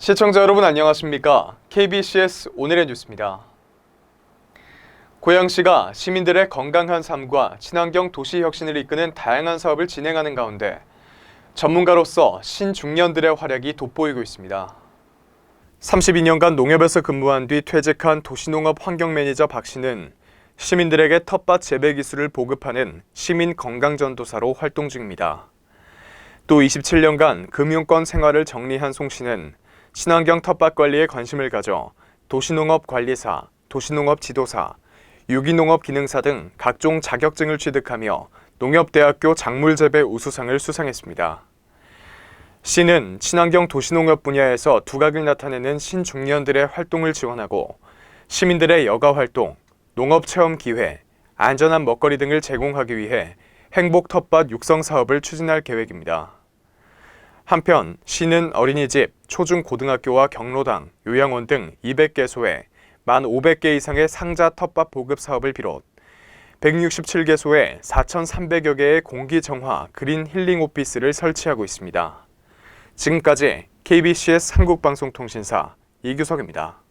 시청자 여러분 안녕하십니까? KBCS 오늘의 뉴스입니다. 고양시가 시민들의 건강한 삶과 친환경 도시 혁신을 이끄는 다양한 사업을 진행하는 가운데 전문가로서 신중년들의 활약이 돋보이고 있습니다. 32년간 농협에서 근무한 뒤 퇴직한 도시농업 환경 매니저 박 씨는 시민들에게 텃밭 재배 기술을 보급하는 시민 건강 전도사로 활동 중입니다. 또 27년간 금융권 생활을 정리한 송 씨는 친환경 텃밭 관리에 관심을 가져 도시농업 관리사, 도시농업 지도사, 유기농업 기능사 등 각종 자격증을 취득하며 농협대학교 작물재배 우수상을 수상했습니다. 씨는 친환경 도시농업 분야에서 두각을 나타내는 신중년들의 활동을 지원하고 시민들의 여가 활동, 농업 체험 기회, 안전한 먹거리 등을 제공하기 위해 행복 텃밭 육성 사업을 추진할 계획입니다. 한편 시는 어린이집, 초중 고등학교와 경로당, 요양원 등 200개소에 만 500개 이상의 상자 텃밭 보급 사업을 비롯 167개소에 4,300여 개의 공기 정화 그린 힐링 오피스를 설치하고 있습니다. 지금까지 KBCS 한국방송통신사 이규석입니다.